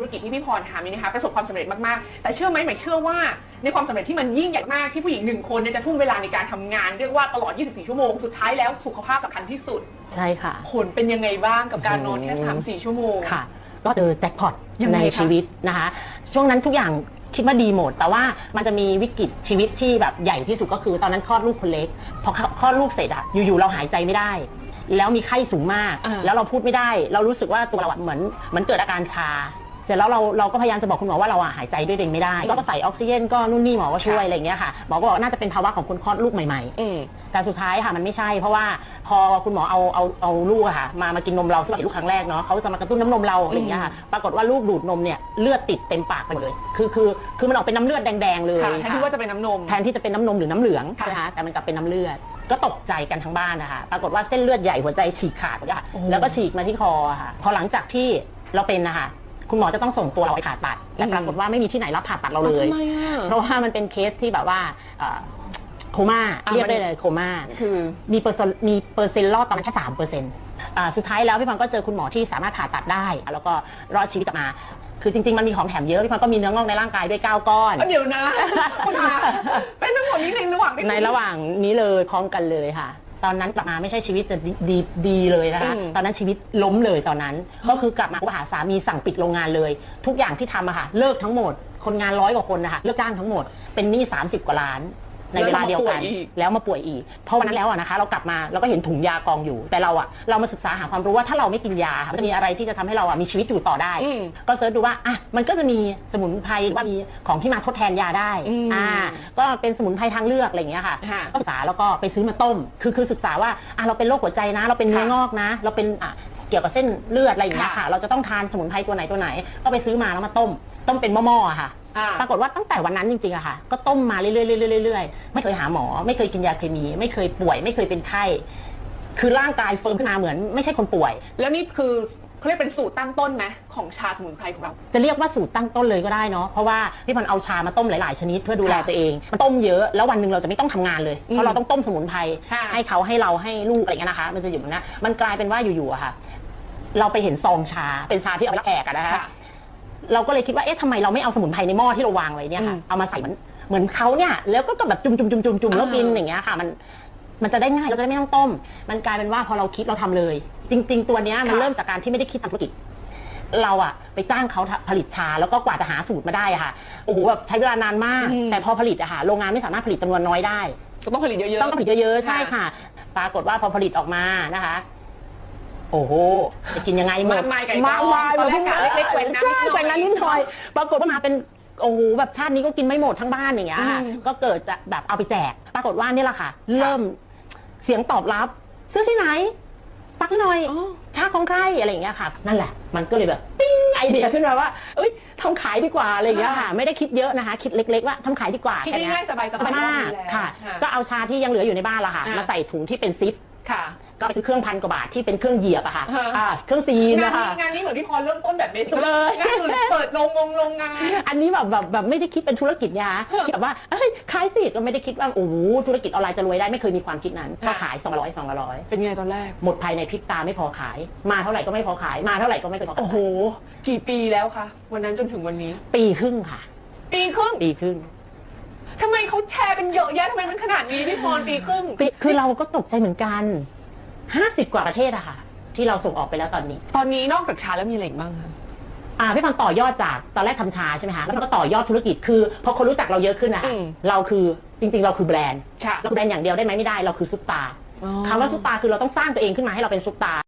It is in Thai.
ธุรกิจที่พี่พรทำนี่นะคะประสบความสำเร็จมากๆ แต่เชื่อไหมใหม่เชื่อว่า ในความสำเร็จที่มันยิ่งใหญ่มากที่ผู้หญิงหนึ่งคนเนี่ยจะทุ่มเวลาในการทำงานเรียกว่าตลอด 24 ชั่วโมง สุดท้ายแล้วสุขภาพสำคัญที่สุด ใช่ค่ะ ผลเป็นยังไงบ้างกับการนอนแค่โอ้โห3-4ชั่วโมง ค่ะ ก็เจอแจ็คพอตยังไงในคะชีวิตนะคะ ช่วงนั้นทุกอย่างคิดว่าดีหมด แต่ว่ามันจะมีวิกฤตชีวิตที่แบบใหญ่ที่สุดก็คือ ตอนนั้นคลอดลูกคนเล็ก พอคลอดลูกเสร็จอะอยู่ๆเราหายใจไม่ได้ แล้วมีไข้สูงมาก อ่า แล้วเราพูดไม่ได้ เรารู้สึกว่าตัวเราอะเหมือนเหมือนเกิดอาการชา เสร็จแล้วเราเราก็พยายามจะบอกคุณหมอว่าเราอะหายใจด้วยตัวเองไม่ได้ ก็ใส่ออกซิเจนก็นู่นนี่หมอก็ช่วยอะไรอย่างเงี้ยค่ะหมอก็บอกว่าน่าจะเป็นภาวะของคนคลอดลูกใหม่ๆ อืม แต่สุดท้ายค่ะมันไม่ใช่ เพราะว่าพอคุณหมอเอาเอาเอาลูกอะค่ะมามากินนมเราซึ่งเป็นลูกครั้งแรกเนาะเขาจะมากระตุ้นน้ำนมเราอะไรอย่างเงี้ยค่ะปรากฏว่าลูกดูดนมเนี่ยเลือดติดเต็มปากไปหมดเลย คือคือคือมันออกเป็นน้ำเลือดแดงๆเลยค่ะแทนที่ค่ะว่าจะเป็นน้ำนม แทนที่จะเป็นน้ำนมหรือน้ำเหลืองค่ะ นะคะแต่มันกลับเป็นน้ำเลือด ก็ตกใจกันทั้งบ้านนะคะปรากฏว่าเส้นเลือดใหญ่หัวใจฉีกขาดหมดเลยค่ะโอ้โหแล้วก็ฉีกมาที่คอค่ะพอหลังจากที่เราเป็นนะคะ คุณหมอจะต้องส่งตัวเราไปผ่าตัด แต่ปรากฏว่าไม่มีที่ไหนรับผ่าตัดเราเลยทำไมอะเพราะว่ามันเป็นเคสที่แบบว่าเอ่อโคม่าอะเรียกมันได้เลยโคม่าคือมีเปอร์เซ็นต์มีเปอร์เซ็นต์รอดประมาณแค่สามเปอร์เซ็นต์สุดท้ายแล้วพี่พันก็เจอคุณหมอที่สามารถผ่าตัดได้ แล้วก็รอดชีวิตกลับมาคือจริงๆ มันมีของแถมเยอะพี่พันก็มีเนื้องอกในร่างกายด้วย 9 ก้อน เดี๋ยวนะคุณอาเป็นทั้งหมดนี้ในระหว่างที่ในระหว่างนี้เลยพร้อมกันเลยค่ะ ตอนนั้นกลับมาไม่ใช่ชีวิตจะดีดีดีเลยนะคะ อืม ตอนนั้นชีวิตล้มเลยตอนนั้น ก็คือกลับมาหาสามีสั่งปิดโรงงานเลย ทุกอย่างที่ทำอะค่ะเลิกทั้งหมด คนงานร้อยกว่าคนนะคะเลิกจ้างทั้งหมดเป็นหนี้30 กว่าล้าน ในเวลาเดียวกัน แล้วมาป่วยอีก เพราะวันนั้นแล้วอะนะคะเรากลับมาเราก็เห็นถุงยากองอยู่ แต่เราอะเรามาศึกษาหาความรู้ว่าถ้าเราไม่กินยาค่ะมันจะมีอะไรที่จะทำให้เราอะมีชีวิตอยู่ต่อได้อืมก็เสิร์ชดูว่าอะมันก็จะมีสมุนไพรว่ามีของที่มาทดแทนยาได้อืมอ่าก็เป็นสมุนไพรทางเลือกอะไรอย่างเงี้ยค่ะค่ะก็ศึกษาแล้วก็ไปซื้อมาต้ม คือคือศึกษาว่าอะเราเป็นโรคหัวใจนะ เราเป็นเนื้องอกนะ เราเป็นอะเกี่ยวกับเส้นเลือดอะไรอย่างเงี้ยค่ะค่ะเราจะต้องทานสมุนไพรตัวไหนตัวไหน ก็ไปซื้อมาแล้วมาต้ม ต้มเป็นหม้อๆอะค่ะ อ่า ปรากฏว่าตั้งแต่วันนั้นจริงๆอะค่ะ ก็ต้มมาเรื่อยๆเรื่อยๆเรื่อยๆไม่เคยหาหมอ ไม่เคยกินยาเคมี ไม่เคยป่วย ไม่เคยเป็นไข้ คือร่างกายเฟิร์มขึ้นมาเหมือนไม่ใช่คนป่วย แล้วนี่คือเขาเรียกเป็นสูตรตั้งต้นไหมของชาสมุนไพรของเรา จะเรียกว่าสูตรตั้งต้นเลยก็ได้เนาะเพราะว่าพี่พันธุ์เอาชามาต้มหลาย ๆ ชนิดเพื่อดูแลค่ะตัวเองมันต้มเยอะแล้ววันหนึ่งเราจะไม่ต้องทำงานเลยอืมเพราะเราต้องต้มสมุนไพรค่ะ ให้เขาให้เราให้ลูกอะไรเงี้ยนะคะ มันจะอยู่ตรงนั้นมันกลายเป็นว่าอยู่ๆอะค่ะ เราไปเห็นซองชาเป็นชาที่เอาไว้รับแขกอะนะคะ ค่ะ เราก็เลยคิดว่าเอ๊ะทำไมเราไม่เอาสมุนไพรในหม้อที่เราวางไว้เนี่ยค่ะอืมเอามาใส่เหมือนเหมือนเขาเนี่ยแล้วก็แบบจุ่มจุ่มจุ่มจุ่มจุ่มแล้วกินอ่าอย่างเงี้ยค่ะ มันมันจะได้ง่ายเราจะได้ไม่ต้องต้ม มันกลายเป็นว่าพอเราคิดเราทำเลย จริง ๆ ตัวเนี้ยมันค่ะเริ่มจากการที่ไม่ได้คิดทำธุรกิจเราอะไปจ้างเขาผลิตชาแล้วก็กว่าจะหาสูตรมาได้อะค่ะโอ้โหแบบใช้เวลานานมากอืมแต่พอผลิตอะค่ะโรงงานไม่สามารถผลิตจำนวนน้อยได้ต้องผลิตเยอะๆต้องผลิตเยอะๆใช่ค่ะ ปรากฏว่าพอผลิตออกมานะคะ โอ้โหจะกินยังไงหมดมากมายไก่มากมายตอนแรกหมดกะเล็กๆแกว่งน้ำนิดหน่อยใช่แกว่งน้ำนิดหน่อย ปรากฏว่ามาเป็นโอ้โหแบบชาตินี้ก็กินไม่หมดทั้งบ้านอย่างเงี้ยค่ะอืมก็เกิดจะแบบเอาไปแจก ปรากฏว่านี่แหละค่ะ เริ่มเสียงตอบรับ ซื้อที่ไหนฝากซื้อหน่อยอ๋อชาของใครอะไรอย่างเงี้ยค่ะ นั่นแหละ มันก็เลยแบบปิ้งไอเดียขึ้นมาว่า เอ้ยทำขายดีกว่าอะไรอย่างเงี้ยค่ะ ไม่ได้คิดเยอะนะคะ คิดเล็ก ๆ ว่าทำขายดีกว่าคิดแค่เนี้ง่ายๆสบายๆมากก็ดีแล้วค่ะค่ะ ก็เอาชาที่ยังเหลืออยู่ในบ้านละค่ะอะมาใส่ถุงที่เป็นซิปค่ะ ก็ไปซื้อเครื่องพันกว่าบาทที่เป็นเครื่องเหยียบอะค่ะฮะอ่าเครื่องซีนงานนะคะ นี้งานนี้เหมือนพี่พรเริ่มต้นแบบเบสิกเลย งานอื่นเปิดโรงงงโรงงาน อันนี้แบบแบบแบบไม่ได้คิดเป็นธุรกิจยาคิดแบบว่าเอ้ยขายสิก็ไม่ได้คิดว่าโอ้โหธุรกิจออนไลน์จะรวยได้ไม่เคยมีความคิดนั้นก็ค่ะขาย 200 200เป็นไงตอนแรก หมดภายในพริบตาไม่พอขาย มาเท่าไหร่ก็ไม่พอขายมาเท่าไหร่ก็ไม่พอขายโอ้โห กี่ปีแล้วคะ วันนั้นจนถึงวันนี้ ปีครึ่งค่ะ ปีครึ่งปีครึ่งทำไมเขาแชร์เป็นเยอะแยะทำไมมันขนาดนี้พี่พรปีครึ่ง ปีคือเราก็ตกใจเหมือนกัน 50 กว่าประเทศอะค่ะ ที่เราส่งออกไปแล้วตอนนี้ ตอนนี้นอกจากชาแล้วมีอะไรอีกบ้างคะ อ่าพี่พันธุ์ต่อยอดจากตอนแรกทำชาใช่ไหมคะแล้วมันก็ต่อยอดธุรกิจคือพอคนรู้จักเราเยอะขึ้นนะคะอืมเราคือจริง ๆ เราคือแบรนด์ค่ะ เราแบรนด์อย่างเดียวได้ไหมไม่ได้เราคือซุปตาร์อ๋อ คำว่าซุปตาร์คือเราต้องสร้างตัวเองขึ้นมาให้เราเป็นซุปตาร์